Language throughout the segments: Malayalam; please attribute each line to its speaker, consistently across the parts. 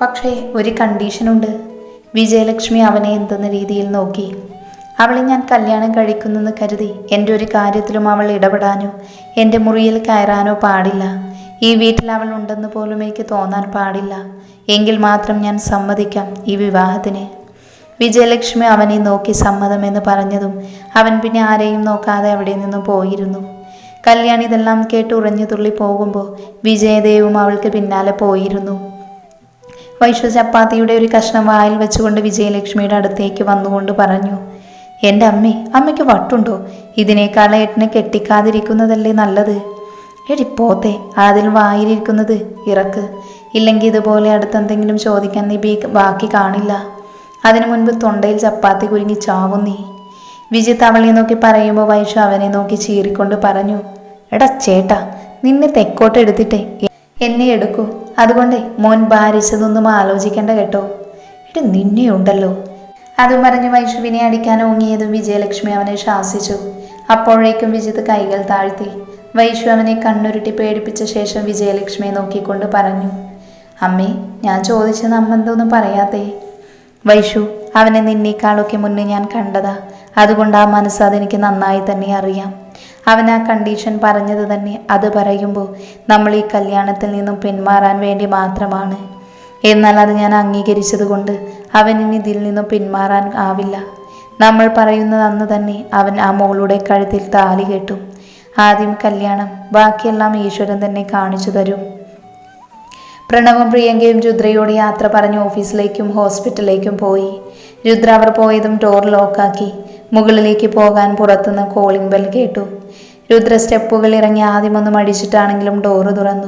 Speaker 1: പക്ഷേ ഒരു കണ്ടീഷനുണ്ട്. വിജയലക്ഷ്മി അവനെ എന്തെന്ന രീതിയിൽ നോക്കി. അവളെ ഞാൻ കല്യാണം കഴിക്കുന്നെന്ന് കരുതി എന്റെ ഒരു കാര്യത്തിലും അവൾ ഇടപെടാനോ എന്റെ മുറിയിൽ കയറാനോ പാടില്ല. ഈ വീട്ടിൽ അവൾ ഉണ്ടെന്ന് പോലും എനിക്ക് തോന്നാൻ പാടില്ല. എങ്കിൽ മാത്രം ഞാൻ സമ്മതിക്കാം ഈ വിവാഹത്തിന്. വിജയലക്ഷ്മി അവനെ നോക്കി സമ്മതമെന്ന് പറഞ്ഞതും അവൻ പിന്നെ ആരെയും നോക്കാതെ അവിടെ നിന്ന് പോയിരുന്നു. കല്യാണി ഇതെല്ലാം കേട്ട് ഉറഞ്ഞു തുള്ളി പോകുമ്പോൾ വിജയദേവും അവൾക്ക് പിന്നാലെ പോയിരുന്നു. വൈശ്വ ചപ്പാത്തിയുടെ ഒരു കഷ്ണം വായിൽ വെച്ചുകൊണ്ട് വിജയലക്ഷ്മിയുടെ അടുത്തേക്ക് വന്നുകൊണ്ട് പറഞ്ഞു എന്റെ അമ്മേ അമ്മയ്ക്ക് വട്ടുണ്ടോ? ഇതിനേക്കാൾ ഏട്ടനെ കെട്ടിക്കാതിരിക്കുന്നതല്ലേ നല്ലത്? എടി അതിൽ വായിലിരിക്കുന്നത് ഇറക്ക്. ഇല്ലെങ്കിൽ ഇതുപോലെ അടുത്തെന്തെങ്കിലും ചോദിക്കാൻ നീ ബീ ബാക്കി കാണില്ല. അതിനു മുൻപ് തൊണ്ടയിൽ ചപ്പാത്തി കുരുങ്ങി ചാവും നീ. അവളെ നോക്കി പറയുമ്പോൾ വൈഷു അവനെ നോക്കി ചീറിക്കൊണ്ട് പറഞ്ഞു എടാ ചേട്ടാ നിന്നെ തെക്കോട്ട് എടുത്തിട്ടേ എന്നെ എടുക്കൂ. അതുകൊണ്ട് മോൻ ഭാരിച്ചതൊന്നും ആലോചിക്കേണ്ട കേട്ടോ. എടി നിന്നെയുണ്ടല്ലോ അതും പറഞ്ഞ് വൈഷുവിനെ അടിക്കാൻ ഓങ്ങിയതും വിജയലക്ഷ്മി അവനെ ശാസിച്ചു. അപ്പോഴേക്കും വിജിത് കൈകൾ താഴ്ത്തി. വൈഷു അവനെ കണ്ണുരുട്ടി പേടിപ്പിച്ച ശേഷം വിജയലക്ഷ്മിയെ നോക്കിക്കൊണ്ട് പറഞ്ഞു അമ്മേ ഞാൻ ചോദിച്ചത് അമ്മ എന്തോന്നും പറയാത്തേ. വൈഷു അവനെ നിന്നേക്കാളൊക്കെ മുന്നേ ഞാൻ കണ്ടതാ. അതുകൊണ്ട് ആ മനസ്സ് അതെനിക്ക് നന്നായി തന്നെ അറിയാം. അവൻ ആ കണ്ടീഷൻ പറഞ്ഞത് തന്നെ. അത് പറയുമ്പോൾ നമ്മൾ ഈ കല്യാണത്തിൽ നിന്നും പിന്മാറാൻ വേണ്ടി മാത്രമാണ്. എന്നാൽ അത് ഞാൻ അംഗീകരിച്ചത് കൊണ്ട് അവൻ ഇനി ഇതിൽ നിന്നും പിന്മാറാൻ ആവില്ല. നമ്മൾ പറയുന്നത് അന്ന് തന്നെ അവൻ ആ മോളുടെ കഴുത്തിൽ താലി കെട്ടും. ആദ്യം കല്യാണം ബാക്കിയെല്ലാം ഈശ്വരൻ തന്നെ കാണിച്ചു തരും. പ്രണവും പ്രിയങ്കയും രുദ്രയോട് യാത്ര പറഞ്ഞ് ഓഫീസിലേക്കും ഹോസ്പിറ്റലിലേക്കും പോയി. രുദ്ര അവർ പോയതും ഡോർ ലോക്കാക്കി മുകളിലേക്ക് പോകാൻ പുറത്തുനിന്ന് കോളിംഗ് ബെൽ കേട്ടു. രുദ്ര സ്റ്റെപ്പുകൾ ഇറങ്ങി ആദ്യമൊന്നും അടിച്ചിട്ടാണെങ്കിലും ഡോറ് തുറന്നു.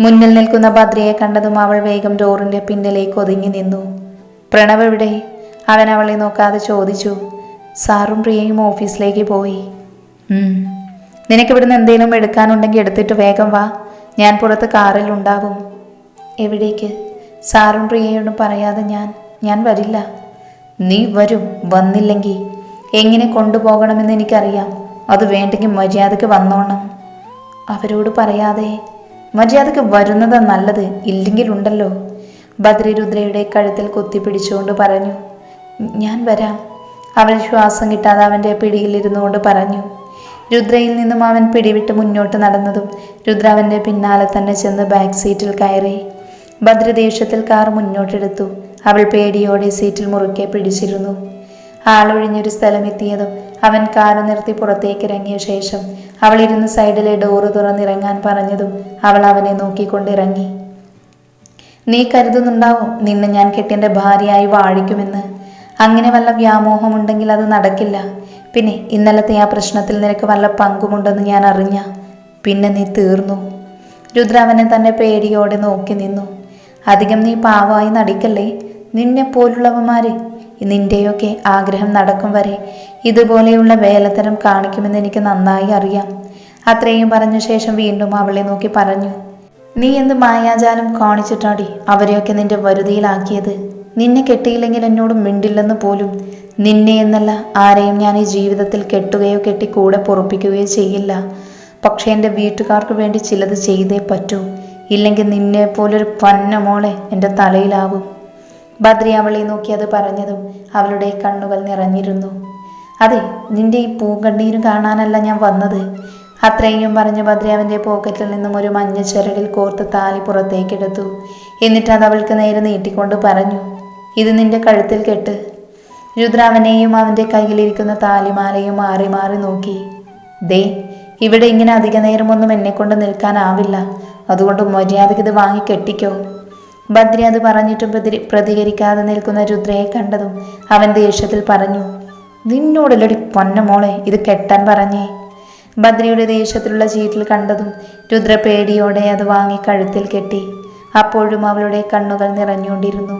Speaker 1: മുന്നിൽ നിൽക്കുന്ന ഭദ്രയെ കണ്ടതും അവൾ വേഗം ഡോറിന്റെ പിന്നിലേക്ക് ഒതുങ്ങി നിന്നു. പ്രണവ് എവിടെ? അവൻ അവളെ നോക്കാതെ ചോദിച്ചു. സാറും പ്രിയയും ഓഫീസിലേക്ക് പോയി. നിനക്കിവിടുന്ന് എന്തെങ്കിലും എടുക്കാനുണ്ടെങ്കിൽ എടുത്തിട്ട് വേഗം വാ. ഞാൻ പുറത്ത് കാറിൽ ഉണ്ടാവും. എവിടേക്ക്? സാറും പ്രിയയോടും പറയാതെ ഞാൻ ഞാൻ വരില്ല. നീ വരും. വന്നില്ലെങ്കിൽ. എങ്ങനെ കൊണ്ടുപോകണമെന്ന് എനിക്കറിയാം. അത് വേണ്ടെങ്കിൽ മര്യാദയ്ക്ക് വന്നോണം. അവരോട് പറയാതെ മര്യാദയ്ക്ക് വരുന്നത് നല്ലത് ഇല്ലെങ്കിലുണ്ടല്ലോ ഭദ്രരുദ്രയുടെ കഴുത്തിൽ കുത്തിപ്പിടിച്ചുകൊണ്ട് പറഞ്ഞു ഞാൻ വരാം. അവൾ ശ്വാസം കിട്ടാതെ അവന്റെ പിടിയിലിരുന്നുകൊണ്ട് പറഞ്ഞു. രുദ്രയിൽ നിന്നും അവൻ പിടിവിട്ട് മുന്നോട്ട് നടന്നതും രുദ്ര അവന്റെ പിന്നാലെ തന്നെ ചെന്ന് ബാക്ക് സീറ്റിൽ കയറി. ഭദ്രദേഷ്യത്തിൽ കാർ മുന്നോട്ടെടുത്തു. അവൾ പേടിയോടെ സീറ്റിൽ മുറുക്കെ പിടിച്ചിരുന്നു. ആളൊഴിഞ്ഞൊരു സ്ഥലമെത്തിയതും അവൻ കാറ് നിർത്തി പുറത്തേക്ക് ഇറങ്ങിയ ശേഷം അവൾ ഇരുന്ന് സൈഡിലെ ഡോറ് തുറന്നിറങ്ങാൻ പറഞ്ഞതും അവൾ അവനെ നോക്കിക്കൊണ്ടിറങ്ങി. നീ കരുതുന്നുണ്ടാവും നിന്നെ ഞാൻ കെട്ടിന്റെ ഭാര്യയായി വാഴിക്കുമെന്ന്. അങ്ങനെ വല്ല വ്യാമോഹമുണ്ടെങ്കിൽ അത് നടക്കില്ല. പിന്നെ ഇന്നലത്തെ ആ പ്രശ്നത്തിൽ നിനക്ക് വല്ല പങ്കുമുണ്ടെന്ന് ഞാൻ അറിഞ്ഞ. പിന്നെ നീ തീർന്നു. രുദ്ര അവനെ തന്നെ പേടിയോടെ നോക്കി നിന്നു. അധികം നീ പാവമായി നടിക്കല്ലേ? നിന്നെ പോലുള്ളവന്മാര് നിന്റെയൊക്കെ ആഗ്രഹം നടക്കും വരെ ഇതുപോലെയുള്ള വേലത്തരം കാണിക്കുമെന്ന് എനിക്ക് നന്നായി അറിയാം. അത്രയും പറഞ്ഞ ശേഷം വീണ്ടും അവളെ നോക്കി പറഞ്ഞു നീ എന്ത് മായാജാലം കാണിച്ചിട്ടാടി അവരെയൊക്കെ നിന്റെ വരുതിയിലാക്കിയത്? നിന്നെ കെട്ടിയില്ലെങ്കിൽ എന്നോട് മിണ്ടില്ലെന്ന് പോലും നിന്നെ എന്നല്ല ആരെയും ഞാൻ ഈ ജീവിതത്തിൽ കെട്ടുകയോ കെട്ടി കൂടെ പൊറപ്പിക്കുകയോ ചെയ്യില്ല. പക്ഷേ എന്റെ വീട്ടുകാർക്ക് വേണ്ടി ചിലത് ചെയ്തേ പറ്റൂ. ഇല്ലെങ്കിൽ നിന്നെ പോലൊരു പന്ന മോളെ എന്റെ തലയിലാവും. ബദ്രി അവളെ നോക്കി അത് പറഞ്ഞതും അവളുടെ കണ്ണുകൾ നിറഞ്ഞിരുന്നു. അതെ നിന്റെ ഈ പൂങ്കണ്ണീരും കാണാനല്ല ഞാൻ വന്നത് അത്രയും പറഞ്ഞ് ബദ്രി അവന്റെ പോക്കറ്റിൽ നിന്നും ഒരു മഞ്ഞ ചരടിൽ കോർത്ത് താലി പുറത്തേക്കെടുത്തു. എന്നിട്ട് അത് അവൾക്ക് നേരെ നീട്ടിക്കൊണ്ട് പറഞ്ഞു ഇത് നിന്റെ കഴുത്തിൽ കെട്ട്. രുദ്രാവനെയും അവന്റെ കയ്യിലിരിക്കുന്ന താലിമാലയും മാറി മാറി നോക്കി. ദേ ഇവിടെ ഇങ്ങനെ അധിക നേരമൊന്നും എന്നെ കൊണ്ട് നിൽക്കാനാവില്ല. അതുകൊണ്ട് മര്യാദയ്ക്ക് ഇത് വാങ്ങി കെട്ടിക്കോ. ബദ്രി അത് പറഞ്ഞിട്ടും പ്രതി പ്രതികരിക്കാതെ നിൽക്കുന്ന രുദ്രയെ കണ്ടതും അവൻ ദേഷ്യത്തിൽ പറഞ്ഞു നിന്നോടല്ലടി പൊന്ന മോളെ ഇത് കെട്ടാൻ പറഞ്ഞേ. ബദ്രിയുടെ ദേഷ്യത്തിലുള്ള ചീറ്റിൽ കണ്ടതും രുദ്ര പേടിയോടെ അത് വാങ്ങി കഴുത്തിൽ കെട്ടി അപ്പോഴും അവളുടെ കണ്ണുകൾ നിറഞ്ഞുകൊണ്ടിരുന്നു.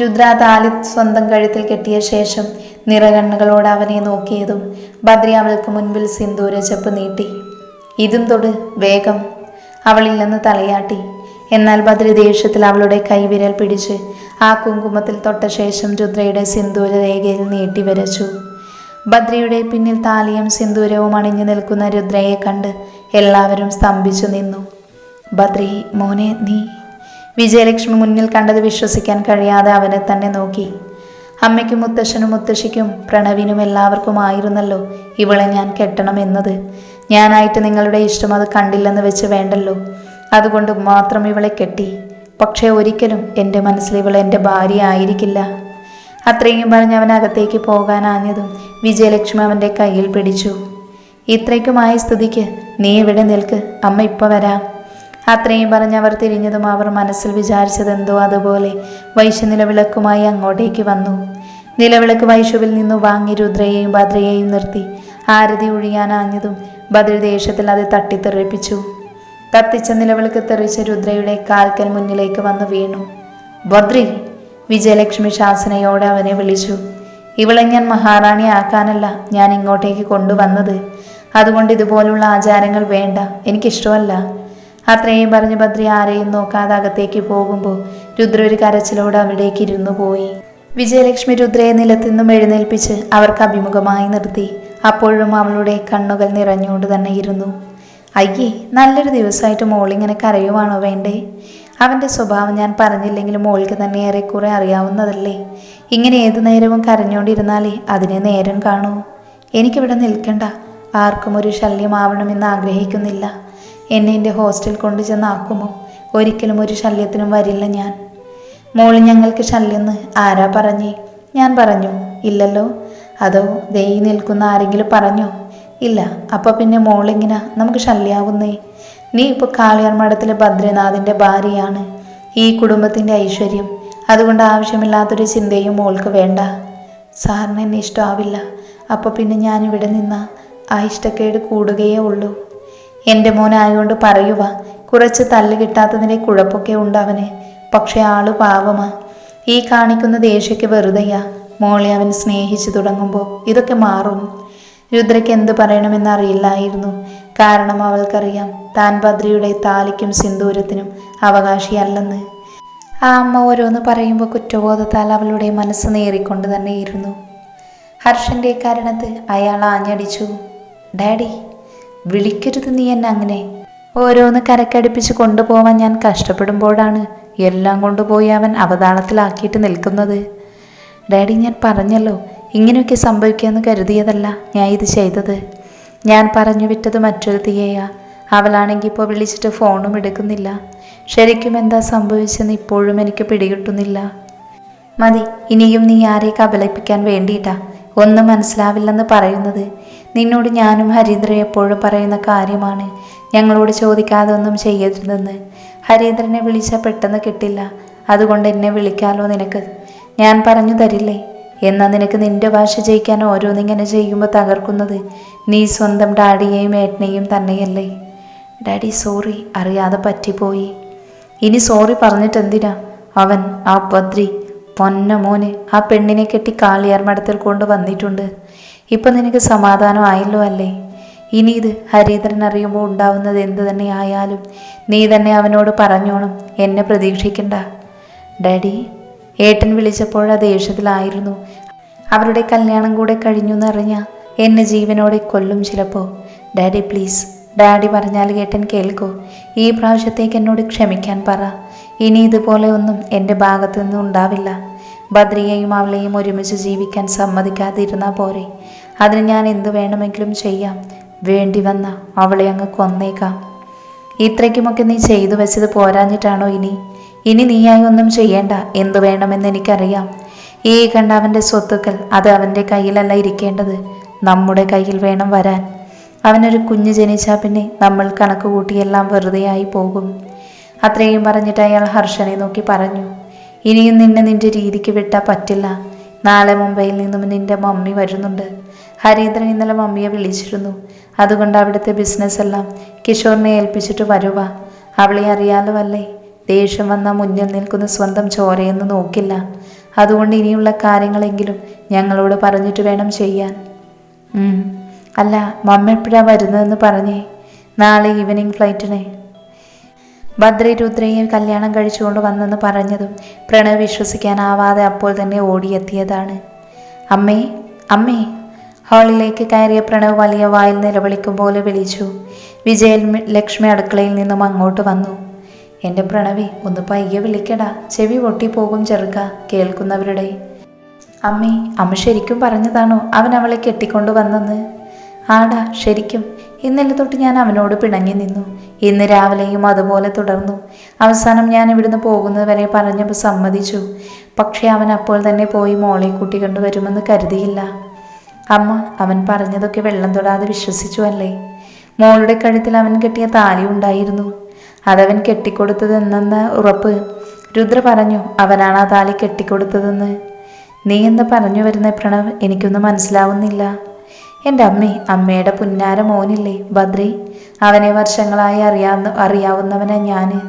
Speaker 1: രുദ്ര താലി സ്വന്തം കഴുത്തിൽ കെട്ടിയ ശേഷം നിറകണ്ണുകളോട് അവനെ നോക്കിയതും ബദ്രി അവൾക്ക് മുൻപിൽ സിന്ദൂര ചെപ്പ് നീട്ടി ഇതും തൊട് വേഗം. അവളിൽ നിന്ന് തലയാട്ടി എന്നാൽ ബദ്രി ദേഷ്യത്തിൽ അവളുടെ കൈവിരൽ പിടിച്ച് ആ കുങ്കുമത്തിൽ തൊട്ട ശേഷം രുദ്രയുടെ സിന്ദൂര രേഖയിൽ നീട്ടി വരച്ചു. ബദ്രിയുടെ പിന്നിൽ താലിയും സിന്ദൂരവും അണിഞ്ഞു നിൽക്കുന്ന രുദ്രയെ കണ്ട് എല്ലാവരും സ്തംഭിച്ചു നിന്നു. ബദ്രി മോനെ നീ. വിജയലക്ഷ്മി മുന്നിൽ കണ്ടത് വിശ്വസിക്കാൻ കഴിയാതെ അവനെ തന്നെ നോക്കി. അമ്മയ്ക്കും മുത്തശ്ശനും മുത്തശ്ശിക്കും പ്രണവിനും എല്ലാവർക്കുമായിരുന്നല്ലോ ഇവളെ ഞാൻ കെട്ടണം എന്നത്. ഞാനായിട്ട് നിങ്ങളുടെ ഇഷ്ടം അത് കണ്ടില്ലെന്ന് വെച്ച് വേണ്ടല്ലോ. അതുകൊണ്ട് മാത്രം ഇവളെ കെട്ടി. പക്ഷേ ഒരിക്കലും എന്റെ മനസ്സിൽ ഇവൾ എന്റെ ഭാര്യ ആയിരിക്കില്ല. അത്രയും പറഞ്ഞ് അവൻ അകത്തേക്ക് പോകാനാഞ്ഞതും വിജയലക്ഷ്മി അവന്റെ കയ്യിൽ പിടിച്ചു. ഇത്രയ്ക്കുമായ സ്ഥിതിക്ക് നീ ഇവിടെ നിൽക്ക് അമ്മ ഇപ്പം വരാം. അത്രയും പറഞ്ഞ് അവർ തിരിഞ്ഞതും അവർ മനസ്സിൽ വിചാരിച്ചതെന്തോ അതുപോലെ വൈശ്യ നിലവിളക്കുമായി അങ്ങോട്ടേക്ക് വന്നു. നിലവിളക്ക് വൈശുവിൽ നിന്നു വാങ്ങി രുദ്രയെയും ഭദ്രയെയും നിർത്തി. ആരതി ഒഴിയാനാഞ്ഞതും ഭദ്രദേശത്തിൽ അത് തട്ടിത്തെറിപ്പിച്ചു. കത്തിച്ച നിലവിളക്ക് തെറിച്ച രുദ്രയുടെ കാൽക്കൽ മുന്നിലേക്ക് വന്നു വീണു. ഭദ്രി വിജയലക്ഷ്മി ശാസനയോടെ അവനെ വിളിച്ചു. ഇവളെ ഞാൻ മഹാറാണി ആക്കാനല്ല ഞാൻ ഇങ്ങോട്ടേക്ക് കൊണ്ടുവന്നത്. അതുകൊണ്ട് ഇതുപോലുള്ള ആചാരങ്ങൾ വേണ്ട. എനിക്കിഷ്ടമല്ല. അത്രയും പറഞ്ഞ് ഭദ്രി ആരെയും നോക്കാതെ അകത്തേക്ക് പോകുമ്പോൾ രുദ്ര ഒരു കരച്ചിലോട് അവിടേക്ക് ഇരുന്നു പോയി. വിജയലക്ഷ്മി രുദ്രയെ നിലത്തുനിന്നും എഴുന്നേൽപ്പിച്ച് അവർക്ക് അഭിമുഖമായി നിർത്തി. അപ്പോഴും അവളുടെ കണ്ണുകൾ നിറഞ്ഞുകൊണ്ട് തന്നെ ഇരുന്നു. അയ്യേ നല്ലൊരു ദിവസമായിട്ട് മോളിങ്ങനെ കരയുവാണോ വേണ്ടേ? അവന്റെ സ്വഭാവം ഞാൻ പറഞ്ഞില്ലെങ്കിലും മോൾക്ക് തന്നെ ഏറെക്കുറെ അറിയാവുന്നതല്ലേ. ഇങ്ങനെ ഏതു നേരവും കരഞ്ഞുകൊണ്ടിരുന്നാലേ അതിനെ നേരം കാണൂ. എനിക്കിവിടെ നിൽക്കണ്ട. ആർക്കും ഒരു ശല്യമാവണമെന്ന് ആഗ്രഹിക്കുന്നില്ല. എന്നെ എന്റെ ഹോസ്റ്റൽ കൊണ്ടു ചെന്നാക്കുമോ ഒരിക്കലും ഒരു ശല്യത്തിനും വരില്ല ഞാൻ. മോൾ ഞങ്ങൾക്ക് ശല്യെന്ന് ആരാ പറഞ്ഞേ? ഞാൻ പറഞ്ഞു ഇല്ലല്ലോ. അതോ ദേ നിൽക്കുന്ന ആരെങ്കിലും പറഞ്ഞോ? ഇല്ല അപ്പൊ പിന്നെ മോളിങ്ങനെ നമുക്ക് ശല്യാവുന്നേ? നീ ഇപ്പോൾ കാളിയാർ മഠത്തിലെ ഭദ്രനാഥിന്റെ ഭാര്യയാണ് ഈ കുടുംബത്തിന്റെ ഐശ്വര്യം. അതുകൊണ്ട് ആവശ്യമില്ലാത്തൊരു ചിന്തയും മോൾക്ക് വേണ്ട. സാറിന് എന്നെ ഇഷ്ടമാവില്ല അപ്പോൾ പിന്നെ ഞാൻ ഇവിടെ നിന്ന ആ ഇഷ്ടക്കേട് കൂടുകയേ ഉള്ളൂ. എന്റെ മോനായതുകൊണ്ട് പറയുക കുറച്ച് തല്ല് കിട്ടാത്തതിന്റെ കുഴപ്പമൊക്കെ ഉണ്ട് അവന് പക്ഷെ ആൾ പാവമാ. ഈ കാണിക്കുന്ന ദേഷ്യക്ക് വെറുതെയാ. മോളെ അവൻ സ്നേഹിച്ചു തുടങ്ങുമ്പോൾ ഇതൊക്കെ മാറും. രുദ്രയ്ക്ക് എന്ത് പറയണമെന്നറിയില്ലായിരുന്നു. കാരണം അവൾക്കറിയാം താൻ ഭദ്രയുടെ താലിക്കും സിന്ദൂരത്തിനും അവകാശിയല്ലെന്ന്. ആ അമ്മ ഓരോന്ന് പറയുമ്പോൾ കുറ്റബോധത്താൽ അവളുടെ മനസ്സ് നേറിക്കൊണ്ട് തന്നെയിരുന്നു. ഹർഷന്റെ കാരണത്ത് അയാൾ ആഞ്ഞടിച്ചു. ഡാഡി വിളിക്കരുത് നീ എന്നെ അങ്ങനെ. ഓരോന്ന് കരക്കടിപ്പിച്ച് കൊണ്ടുപോവാൻ ഞാൻ കഷ്ടപ്പെടുമ്പോഴാണ് എല്ലാം കൊണ്ടുപോയി അവൻ അവതാളത്തിലാക്കിയിട്ട് നിൽക്കുന്നത്. ഡാഡി ഞാൻ പറഞ്ഞല്ലോ ഇങ്ങനെയൊക്കെ സംഭവിക്കുമെന്ന് കരുതിയതല്ല ഞാൻ ഇത് ചെയ്തത്. ഞാൻ പറഞ്ഞു വിട്ടത് മറ്റൊരുത്തിയെയാ അവളാണെങ്കിൽ ഇപ്പോൾ വിളിച്ചിട്ട് ഫോണും എടുക്കുന്നില്ല. ശരിക്കും എന്താ സംഭവിച്ചെന്ന് ഇപ്പോഴും എനിക്ക് പിടികിട്ടുന്നില്ല. മതി ഇനിയും നീ ആരെ കബളിപ്പിക്കാൻ വേണ്ടിയിട്ടാ? ഒന്നും മനസ്സിലാവില്ലെന്ന് പറയുന്നത്. നിന്നോട് ഞാനും ഹരീന്ദ്രൻ എപ്പോഴും പറയുന്ന കാര്യമാണ്. ഞങ്ങളോട് ചോദിക്കാതെ ഒന്നും ചെയ്യരുതെന്ന്. ഹരീന്ദ്രനെ വിളിച്ചാൽ പെട്ടെന്ന് കിട്ടില്ല. അതുകൊണ്ട് എന്നെ വിളിക്കാലോ നിനക്ക്. ഞാൻ പറഞ്ഞു തരില്ലേ? എന്നാൽ നിനക്ക് നിന്റെ ഭാഷ ജയിക്കാൻ ഓരോന്നിങ്ങനെ ചെയ്യുമ്പോൾ തകർക്കുന്നത്? നീ സ്വന്തം ഡാഡിയെയും ഏട്ടനെയും തന്നെയല്ലേ? ഡാഡി സോറി അറിയാതെ പറ്റിപ്പോയി. ഇനി സോറി പറഞ്ഞിട്ട് എന്തിനാ അവൻ ആ ബദ്രി പൊന്ന മോന് ആ പെണ്ണിനെ കെട്ടി കാളിയാർ മഠത്തിൽ കൊണ്ട് വന്നിട്ടുണ്ട് ഇപ്പം നിനക്ക് സമാധാനം ആയല്ലോ അല്ലേ? ഇനി ഇത് ഹരീന്ദ്രൻ അറിയുമ്പോൾ ഉണ്ടാവുന്നത് എന്ത് തന്നെ ആയാലും നീ തന്നെ അവനോട് പറഞ്ഞോണം എന്നെ പ്രതീക്ഷിക്കണ്ട. ഡാഡി ഏട്ടൻ വിളിച്ചപ്പോൾ ദേഷ്യത്തിലായിരുന്നു അവരുടെ കല്യാണം കൂടെ കഴിഞ്ഞു എന്നറിഞ്ഞ എന്നെ ജീവനോടെ കൊല്ലും ചിലപ്പോൾ ഡാഡി പ്ലീസ് ഡാഡി പറഞ്ഞാൽ കേട്ടൻ കേൾക്കൂ. ഈ പ്രാവശ്യത്തേക്ക് എന്നോട് ക്ഷമിക്കാൻ പറ. ഇനി ഇതുപോലെ ഒന്നും എന്റെ ഭാഗത്തു നിന്നും ഉണ്ടാവില്ല. ബദ്രിയെയും അവളെയും ഒരുമിച്ച് ജീവിക്കാൻ സമ്മതിക്കാതിരുന്നാൽ പോരെ. അതിന് ഞാൻ എന്തു വേണമെങ്കിലും ചെയ്യാം. വേണ്ടി വന്ന അവളെ അങ്ങ് കൊന്നേക്കാം. ഇത്രയ്ക്കുമൊക്കെ നീ ചെയ്തു വെച്ചത് പോരാഞ്ഞിട്ടാണോ ഇനി? ഇനി നീയായി ഒന്നും ചെയ്യേണ്ട. എന്തു വേണമെന്ന് എനിക്കറിയാം. ഈ കണ്ട അവന്റെ സ്വത്തുക്കൾ അത് അവന്റെ കയ്യിലല്ല ഇരിക്കേണ്ടത്. നമ്മുടെ കയ്യിൽ വേണം വരാൻ. അവനൊരു കുഞ്ഞ് ജനിച്ചാൽ പിന്നെ നമ്മൾ കണക്ക് കൂട്ടിയെല്ലാം വെറുതെയായി പോകും. അത്രയും പറഞ്ഞിട്ട് അയാൾ ഹർഷനെ നോക്കി പറഞ്ഞു. ഇനിയും നിന്നെ നിന്റെ രീതിക്ക് വിട്ടാൽ പറ്റില്ല. നാളെ മുംബൈയിൽ നിന്നും നിന്റെ മമ്മി വരുന്നുണ്ട്. ഹരീന്ദ്രൻ ഇന്നലെ മമ്മിയെ വിളിച്ചിരുന്നു. അതുകൊണ്ട് അവിടുത്തെ ബിസിനസ് എല്ലാം കിഷോറിനെ ഏൽപ്പിച്ചിട്ട് വരുക അവളെ അറിയാലോ അല്ലേ? ദേഷ്യം വന്ന മുന്നിൽ നിൽക്കുന്ന സ്വന്തം ചോരയെന്ന് നോക്കില്ല. അതുകൊണ്ട് ഇനിയുള്ള കാര്യങ്ങളെങ്കിലും ഞങ്ങളോട് പറഞ്ഞിട്ട് വേണം ചെയ്യാൻ. അല്ല മമ്മ എപ്പോഴാണ് വരുന്നതെന്ന് പറഞ്ഞേ. നാളെ ഈവനിങ് ഫ്ലൈറ്റിനെ. ഭദ്ര രുദ്രയെ കല്യാണം കഴിച്ചുകൊണ്ട് വന്നെന്ന് പറഞ്ഞതും പ്രണവ് വിശ്വസിക്കാനാവാതെ അപ്പോൾ തന്നെ ഓടിയെത്തിയതാണ്. അമ്മേ അമ്മേ. ഹാളിലേക്ക് കയറിയ പ്രണവ് വലിയ വായിൽ നിലവിളിക്കും പോലെ വിളിച്ചു. വിജയൻ ലക്ഷ്മി അടുക്കളയിൽ നിന്നും അങ്ങോട്ട് വന്നു. എന്റെ പ്രണവി ഒന്ന് പയ്യെ വിളിക്കടാ. ചെവി പൊട്ടിപ്പോകും ചെറുക്ക കേൾക്കുന്നവരുടെ. അമ്മേ അമ്മ ശരിക്കും പറഞ്ഞതാണോ അവൻ അവളെ കെട്ടിക്കൊണ്ടു വന്നെന്ന്? ആടാ ശരിക്കും. ഇന്നലെ തൊട്ട് ഞാൻ അവനോട് പിണങ്ങി നിന്നു. ഇന്ന് രാവിലെയും അതുപോലെ തുടർന്നു. അവസാനം ഞാൻ ഇവിടുന്ന് പോകുന്നത് വരെ പറഞ്ഞപ്പോൾ സമ്മതിച്ചു. പക്ഷേ അവൻ അപ്പോൾ തന്നെ പോയി മോളെ കൂട്ടി കൊണ്ടുവരുമെന്ന് കരുതിയില്ല. അമ്മ അവൻ പറഞ്ഞതൊക്കെ വെള്ളം തൊടാതെ വിശ്വസിച്ചു അല്ലേ? മോളുടെ കഴുത്തിൽ അവൻ കെട്ടിയ താലി ഉണ്ടായിരുന്നു. അതവൻ കെട്ടിക്കൊടുത്തതെന്നെന്ന ഉറപ്പ്. രുദ്ര പറഞ്ഞു അവനാണ് ആ താലി കെട്ടിക്കൊടുത്തതെന്ന്. നീ എന്ന് പറഞ്ഞു വരുന്ന പ്രണവ് എനിക്കൊന്നും മനസ്സിലാവുന്നില്ല. എന്റെ അമ്മേ അമ്മയുടെ പുന്നാര മോനില്ലേ ബദ്രി? അവനെ വർഷങ്ങളായി അറിയാവുന്ന അറിയാവുന്നവനാ ഞാൻ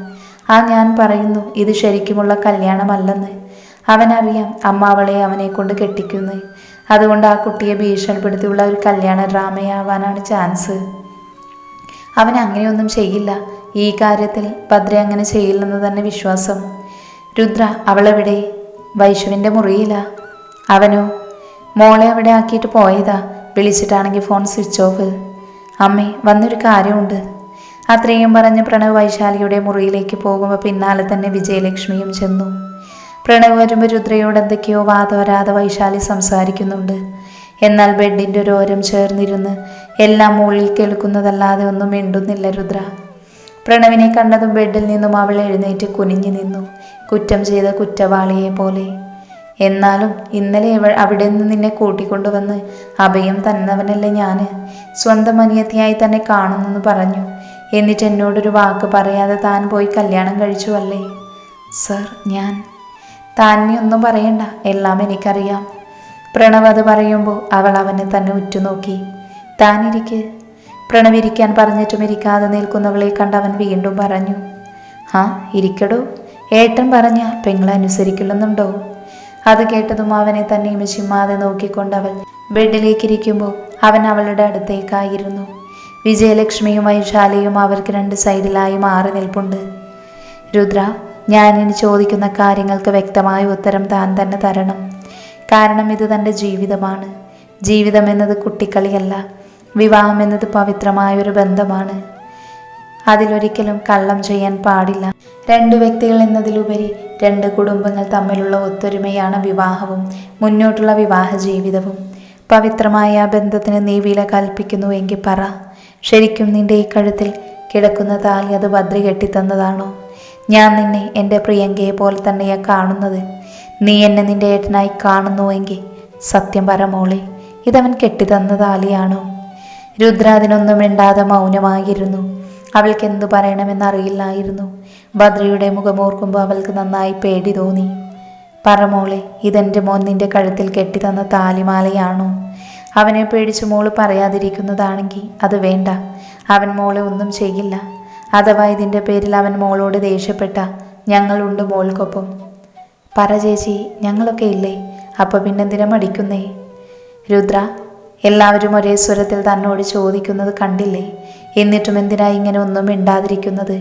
Speaker 1: ആ ഞാൻ പറയുന്നു ഇത് ശരിക്കുമുള്ള കല്യാണമല്ലെന്ന്. അവനറിയാം അമ്മ അവളെ അവനെ കൊണ്ട് കെട്ടിക്കുന്നു. അതുകൊണ്ട് ആ കുട്ടിയെ ഭീഷണിപ്പെടുത്തിയുള്ള ഒരു കല്യാണ ഡ്രാമയാവാനാണ് ചാൻസ്. അവൻ അങ്ങനെയൊന്നും ചെയ്യില്ല. ഈ കാര്യത്തിൽ ഭദ്ര അങ്ങനെ ചെയ്യില്ലെന്ന് തന്നെ വിശ്വാസം. രുദ്ര അവളെവിടെ? വൈഷുവിന്റെ മുറിയിലാ. അവനോ? മോളെ അവിടെ ആക്കിയിട്ട് പോയതാ. വിളിച്ചിട്ടാണെങ്കിൽ ഫോൺ സ്വിച്ച് ഓഫ്. അമ്മേ വന്നൊരു കാര്യമുണ്ട്. അത്രയും പറഞ്ഞ് പ്രണവ് വൈശാലിയുടെ മുറിയിലേക്ക് പോകുമ്പോൾ പിന്നാലെ തന്നെ വിജയലക്ഷ്മിയും ചെന്നു. പ്രണവ് വരുമ്പോൾ രുദ്രയോട് എന്തൊക്കെയോ വാതോരാതെ വൈശാലി സംസാരിക്കുന്നുണ്ട്. എന്നാൽ ബെഡിന്റെ ഒരു ഓരം ചേർന്നിരുന്ന് എല്ലാം മുകളിൽ കേൾക്കുന്നതല്ലാതെ ഒന്നും മിണ്ടുന്നില്ല രുദ്ര. പ്രണവിനെ കണ്ടതും ബെഡിൽ നിന്നും അവൾ എഴുന്നേറ്റ് കുനിഞ്ഞു നിന്നു. കുറ്റം ചെയ്ത കുറ്റവാളിയെ പോലെ. എന്നാലും ഇന്നലെ അവിടെ നിന്ന് നിന്നെ കൂട്ടിക്കൊണ്ടുവന്ന് അഭയം തന്നവനല്ലേ ഞാൻ സ്വന്തം അനിയത്തിയായി തന്നെ കാണുന്നെന്ന് പറഞ്ഞു. എന്നിട്ട് എന്നോടൊരു വാക്ക് പറയാതെ താൻ പോയി കല്യാണം കഴിച്ചു അല്ലേ സർ ഞാൻ. താൻ ഒന്നും പറയണ്ട. എല്ലാം എനിക്കറിയാം. പ്രണവ് അത് പറയുമ്പോൾ അവൾ അവനെ തന്നെ ഉറ്റുനോക്കി. താനിരിക്ക്. പ്രണവ് ഇരിക്കാൻ പറഞ്ഞിട്ടും ഇരിക്കാതെ നിൽക്കുന്നവളെ കണ്ടവൻ വീണ്ടും പറഞ്ഞു ആ ഇരിക്കടോ. ഏട്ടൻ പറഞ്ഞ പെങ്ങളെ അനുസരിക്കില്ലെന്നുണ്ടോ അത് കേട്ടതും അവനെ തന്നെ മിശിമാതെ നോക്കിക്കൊണ്ട് അവൾ ബെഡിലേക്ക് ഇരിക്കുമ്പോൾ അവൻ അവളുടെ അടുത്തേക്കായിരുന്നു. വിജയലക്ഷ്മിയും വൈശാലിയും അവർക്ക് രണ്ട് സൈഡിലായി മാറി നിൽപ്പുണ്ട്. രുദ്ര ഞാൻ ഇനി ചോദിക്കുന്ന കാര്യങ്ങൾക്ക് വ്യക്തമായ ഉത്തരം താൻ തന്നെ തരണം. കാരണം ഇത് തന്റെ ജീവിതമാണ്. ജീവിതം എന്നത് കുട്ടിക്കളിയല്ല. വിവാഹം എന്നത് പവിത്രമായ ഒരു ബന്ധമാണ്. അതിലൊരിക്കലും കള്ളം ചെയ്യാൻ പാടില്ല. രണ്ട് വ്യക്തികൾ എന്നതിലുപരി രണ്ട് കുടുംബങ്ങൾ തമ്മിലുള്ള ഒത്തൊരുമയാണ് വിവാഹവും മുന്നോട്ടുള്ള വിവാഹ ജീവിതവും. പവിത്രമായ ആ ബന്ധത്തിന് നീ വില കൽപ്പിക്കുന്നുവെങ്കിൽ പറ ശരിക്കും നിന്റെ ഈ കഴുത്തിൽ കിടക്കുന്ന താലി അത് ഭദ്രി കെട്ടിത്തന്നതാണോ? ഞാൻ നിന്നെ എന്റെ പ്രിയങ്കയെ പോലെ തന്നെയാ കാണുന്നത്. നീ എന്നെ നിന്റെ ഏട്ടനായി കാണുന്നുവെങ്കിൽ സത്യം പറ മോളെ ഇതവൻ കെട്ടിത്തന്ന താലിയാണോ? രുദ്ര അതിനൊന്നും മിണ്ടാതെ മൗനമായിരുന്നു. അവൾക്ക് എന്തു പറയണമെന്നറിയില്ലായിരുന്നു. ഭദ്രയുടെ മുഖമോർക്കുമ്പോൾ അവൾക്ക് നന്നായി പേടി തോന്നി. പറമോളെ ഇതെന്റെ മോൻ നിന്റെ കഴുത്തിൽ കെട്ടിത്തന്ന താലിമാലയാണോ? അവനെ പേടിച്ച് മോൾ പറയാതിരിക്കുന്നതാണെങ്കിൽ അത് വേണ്ട. അവൻ മോളെ ഒന്നും ചെയ്യില്ല. അഥവാ ഇതിന്റെ പേരിൽ അവൻ മോളോട് ദേഷ്യപ്പെട്ട ഞങ്ങളുണ്ട് മോൾക്കൊപ്പം. പറ ചേച്ചി ഞങ്ങളൊക്കെ ഇല്ലേ? അപ്പോൾ പിന്നെന്തിനാ മടിക്കുന്നേ? രുദ്ര എല്ലാവരും ഒരേ സ്വരത്തിൽ തന്നോട് ചോദിക്കുന്നത് കണ്ടില്ലേ? എന്നിട്ടും എന്തിനാ ഇങ്ങനെ ഒന്നും മിണ്ടാതിരിക്കുന്നത്?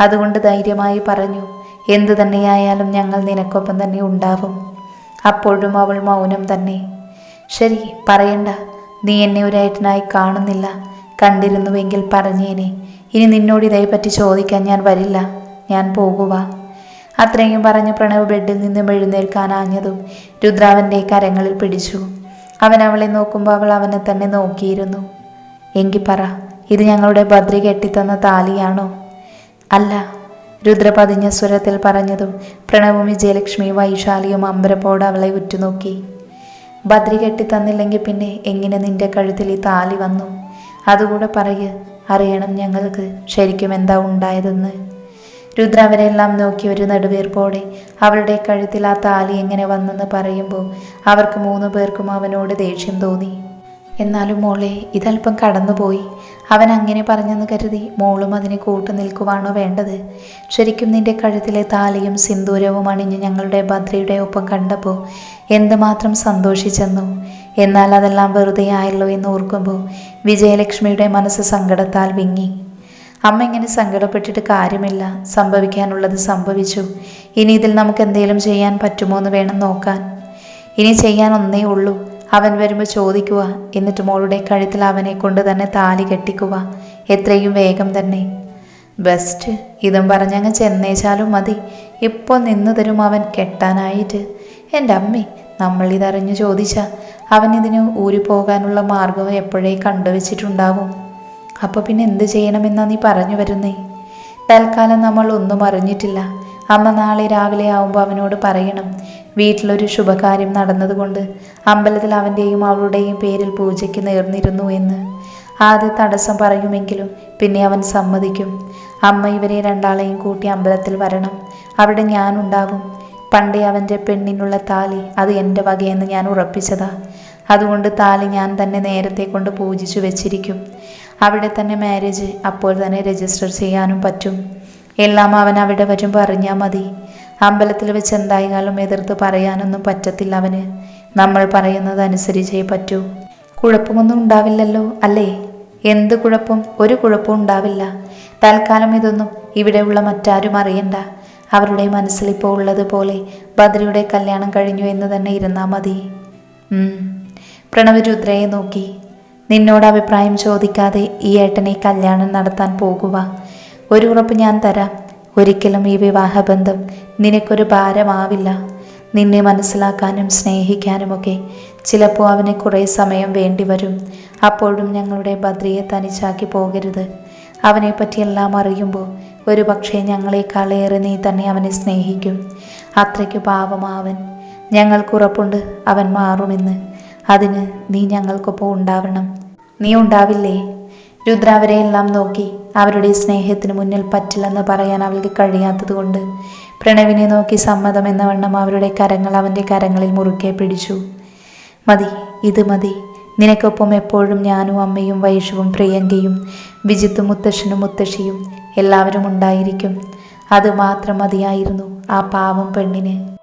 Speaker 1: അതുകൊണ്ട് ധൈര്യമായി പറഞ്ഞു എന്തു തന്നെയായാലും ഞങ്ങൾ നിനക്കൊപ്പം തന്നെ ഉണ്ടാവും. അപ്പോഴും അവൾ മൗനം തന്നെ. ശരി പറയണ്ട. നീ എന്നെ ഒരു ഏട്ടനായി കാണുന്നില്ല. കണ്ടിരുന്നുവെങ്കിൽ പറഞ്ഞേനെ. ഇനി നിന്നോട് ഇതേപ്പറ്റി ചോദിക്കാൻ ഞാൻ വരില്ല. ഞാൻ പോകുക അത്രയും പറഞ്ഞ് പ്രണവ് ബെഡിൽ നിന്നും എഴുന്നേൽക്കാനാഞ്ഞതും രുദ്രാവന്റെ കരങ്ങളിൽ പിടിച്ചു. അവൻ അവളെ നോക്കുമ്പോൾ അവൾ അവനെ തന്നെ നോക്കിയിരുന്നു. എങ്കി പറ ഇത് ഞങ്ങളുടെ ഭദ്ര കെട്ടിത്തന്ന താലിയാണോ? അല്ല രുദ്ര പതിഞ്ഞ സ്വരത്തിൽ പറഞ്ഞതും പ്രണവും വിജയലക്ഷ്മി വൈശാലിയും അമ്പരപ്പോട് അവളെ ഉറ്റുനോക്കി. ഭദ്രി കെട്ടിത്തന്നില്ലെങ്കിൽ പിന്നെ എങ്ങനെ നിന്റെ കഴുത്തിൽ ഈ താലി വന്നു? അതുകൂടെ പറയ് അറിയണം ഞങ്ങൾക്ക് ശരിക്കും എന്താ ഉണ്ടായതെന്ന്. രുദ്ര അവരെല്ലാം നോക്കി ഒരു നെടുവീർപ്പോടെ അവളുടെ കഴുത്തിൽ ആ താലി എങ്ങനെ വന്നെന്ന് പറയുമ്പോൾ അവർക്ക് മൂന്നു പേർക്കും അവനോട് ദേഷ്യം തോന്നി. എന്നാലും മോളെ ഇതല്പം കടന്നുപോയി. അവൻ അങ്ങനെ പറഞ്ഞെന്ന് കരുതി മോളും അതിന് കൂട്ടു നിൽക്കുവാണോ വേണ്ടത്? ശരിക്കും നിന്റെ കഴുത്തിലെ താലിയും സിന്ദൂരവും അണിഞ്ഞ് ഞങ്ങളുടെ ഭദ്രയുടെ ഒപ്പം കണ്ടപ്പോൾ എന്തുമാത്രം സന്തോഷിച്ചെന്നു. എന്നാൽ അതെല്ലാം വെറുതെ ആയല്ലോ എന്ന് ഓർക്കുമ്പോൾ വിജയലക്ഷ്മിയുടെ മനസ്സ് സങ്കടത്താൽ വിങ്ങി. അമ്മ ഇങ്ങനെ സങ്കടപ്പെട്ടിട്ട് കാര്യമില്ല. സംഭവിക്കാനുള്ളത് സംഭവിച്ചു. ഇനി ഇതിൽ നമുക്ക് എന്തെങ്കിലും ചെയ്യാൻ പറ്റുമോ എന്ന് വേണം നോക്കാൻ. ഇനി ചെയ്യാൻ ഒന്നേ ഉള്ളൂ. അവൻ വരുമ്പോൾ ചോദിക്കുക എന്നിട്ട് മോളുടെ കഴുത്തിൽ അവനെ കൊണ്ട് തന്നെ താലി കെട്ടിക്കുക എത്രയും വേഗം തന്നെ. ബെസ്റ്റ് ഇതും പറഞ്ഞങ്ങ് ചെന്നേച്ചാലും മതി. ഇപ്പോൾ നിന്ന് തരും അവൻ കെട്ടാനായിട്ട്. എന്റെ അമ്മേ നമ്മൾ ഇതറിഞ്ഞു ചോദിച്ചാൽ അവൻ ഇതിന് ഊരിപ്പോകാനുള്ള മാർഗം എപ്പോഴേ കണ്ടുവച്ചിട്ടുണ്ടാവും. അപ്പോൾ പിന്നെ എന്ത് ചെയ്യണമെന്നാ നീ പറഞ്ഞു വരുന്നേ? തൽക്കാലം നമ്മൾ ഒന്നും അറിഞ്ഞിട്ടില്ല. അമ്മ നാളെ രാവിലെ ആവുമ്പോൾ അവനോട് പറയണം. വീട്ടിലൊരു ശുഭകാര്യം നടന്നതുകൊണ്ട് അമ്പലത്തിൽ അവന്റെയും അവളുടെയും പേരിൽ പൂജയ്ക്ക് നേർന്നിരുന്നു എന്ന്. ആദ്യ തടസ്സം പറയുമെങ്കിലും പിന്നെ അവൻ സമ്മതിക്കും. അമ്മ ഇവരെ രണ്ടാളെയും കൂട്ടി അമ്പലത്തിൽ വരണം. അവിടെ ഞാനുണ്ടാവും പണ്ടേ അവന്റെ പെണ്ണിനുള്ള താലി അത് എന്റെ വകയെന്ന് ഞാൻ ഉറപ്പിച്ചതാ. അതുകൊണ്ട് താലി ഞാൻ തന്നെ നേരത്തെ കൊണ്ട് പൂജിച്ചു വെച്ചിരിക്കും. അവിടെ തന്നെ മാരേജ് അപ്പോൾ തന്നെ രജിസ്റ്റർ ചെയ്യാനും പറ്റും. എല്ലാം അവൻ അവിടെ വരും പറഞ്ഞാൽ മതി. അമ്പലത്തിൽ വെച്ച് എന്തായാലും എതിർത്ത് പറയാനൊന്നും പറ്റത്തില്ല അവന്. നമ്മൾ പറയുന്നത് അനുസരിച്ചേ പറ്റൂ. കുഴപ്പമൊന്നും ഉണ്ടാവില്ലല്ലോ അല്ലേ? എന്ത് കുഴപ്പം? ഒരു കുഴപ്പവും ഉണ്ടാവില്ല. തൽക്കാലം ഇതൊന്നും ഇവിടെയുള്ള മറ്റാരും അറിയണ്ട. അവരുടെ മനസ്സിലിപ്പോൾ ഉള്ളതുപോലെ ബദ്രിയുടെ കല്യാണം കഴിഞ്ഞു എന്ന് തന്നെ ഇരുന്നാൽ മതി. പ്രണവ് രുദ്രയെ നോക്കി. നിന്നോട് അഭിപ്രായം ചോദിക്കാതെ ഈ ഏട്ടനെ കല്യാണം നടത്താൻ പോകുക. ഒരു ഉറപ്പ് ഞാൻ തരാം. ഒരിക്കലും ഈ വിവാഹബന്ധം നിനക്കൊരു ഭാരമാവില്ല. നിന്നെ മനസ്സിലാക്കാനും സ്നേഹിക്കാനുമൊക്കെ ചിലപ്പോൾ അവന് കുറേ സമയം വേണ്ടി വരും അപ്പോഴും ഞങ്ങളുടെ ബദ്രിയെ തനിച്ചാക്കി പോകരുത്. അവനെപ്പറ്റി എല്ലാം അറിയുമ്പോൾ ഒരു പക്ഷേ ഞങ്ങളെക്കാളേറെ നീ തന്നെ അവനെ സ്നേഹിക്കും. അത്രയ്ക്ക് പാവമാവൻ ഞങ്ങൾക്കുറപ്പുണ്ട് അവൻ മാറുമെന്ന്. അതിന് നീ ഞങ്ങൾക്കൊപ്പം ഉണ്ടാവണം. നീ ഉണ്ടാവില്ലേ? രുദ്ര അവരെയെല്ലാം നോക്കി അവരുടെ സ്നേഹത്തിന് മുന്നിൽ പറ്റില്ലെന്ന് പറയാൻ അവൾക്ക് കഴിയാത്തതുകൊണ്ട് പ്രണവിനെ നോക്കി സമ്മതം എന്ന വണ്ണം അവരുടെ കരങ്ങൾ അവന്റെ കരങ്ങളിൽ മുറുക്കെ പിടിച്ചു. മതി ഇത് മതി. നിനക്കൊപ്പം എപ്പോഴും ഞാനും അമ്മയും വൈഷവും പ്രിയങ്കയും വിജിത്തും മുത്തശ്ശനും മുത്തശ്ശിയും എല്ലാവരും ഉണ്ടായിരിക്കും. അത് മാത്രം മതിയായിരുന്നു ആ പാവം പെണ്ണിന്.